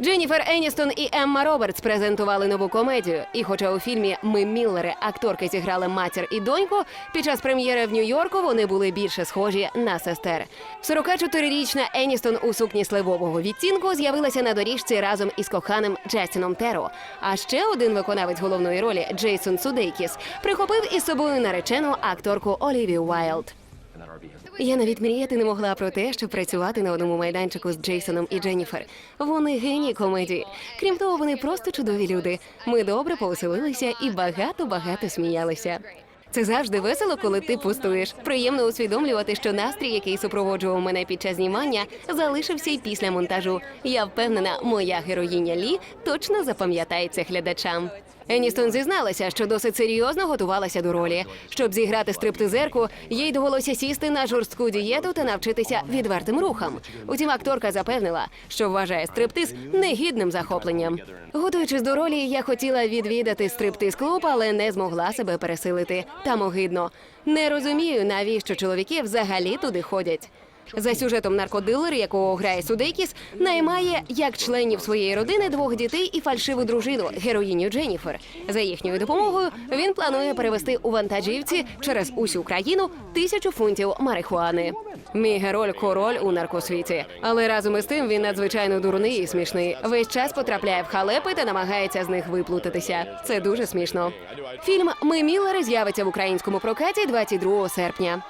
Дженніфер Еністон і Емма Робертс презентували нову комедію. І хоча у фільмі Ми Міллери акторки зіграли матір і доньку, під час прем'єри в Нью-Йорку вони були більше схожі на сестер. 44-річна Еністон у сукні сливового відтінку з'явилася на доріжці разом із коханим Джастіном Теро. А ще один виконавець головної ролі Джейсон Судейкіс прихопив із собою наречену акторку Олівію Уайлд. Я навіть мріяти не могла про те, щоб працювати на одному майданчику з Джейсоном і Дженніфер. Вони генії комедії. Крім того, вони просто чудові люди. Ми добре повеселилися і багато-багато сміялися. Це завжди весело, коли ти пустуєш. Приємно усвідомлювати, що настрій, який супроводжував мене під час знімання, залишився й після монтажу. Я впевнена, моя героїня Лі точно запам'ятається глядачам. Еністон зізналася, що досить серйозно готувалася до ролі. Щоб зіграти стриптизерку, їй довелося сісти на жорстку дієту та навчитися відвертим рухам. Утім, акторка запевнила, що вважає стриптиз негідним захопленням. Готуючись до ролі, я хотіла відвідати стриптиз-клуб, але не змогла себе пересилити. Там огидно. Не розумію, навіщо чоловіки взагалі туди ходять. За сюжетом наркодилер, якого грає Судейкіс, наймає як членів своєї родини двох дітей і фальшиву дружину, героїню Дженніфер. За їхньою допомогою він планує перевести у вантажівці через усю країну тисячу фунтів марихуани. Мій герой король у наркосвіті, але разом із тим він надзвичайно дурний і смішний. Весь час потрапляє в халепи та намагається з них виплутатися. Це дуже смішно. Фільм Ми Міллери з'явиться в українському прокаті 22 серпня.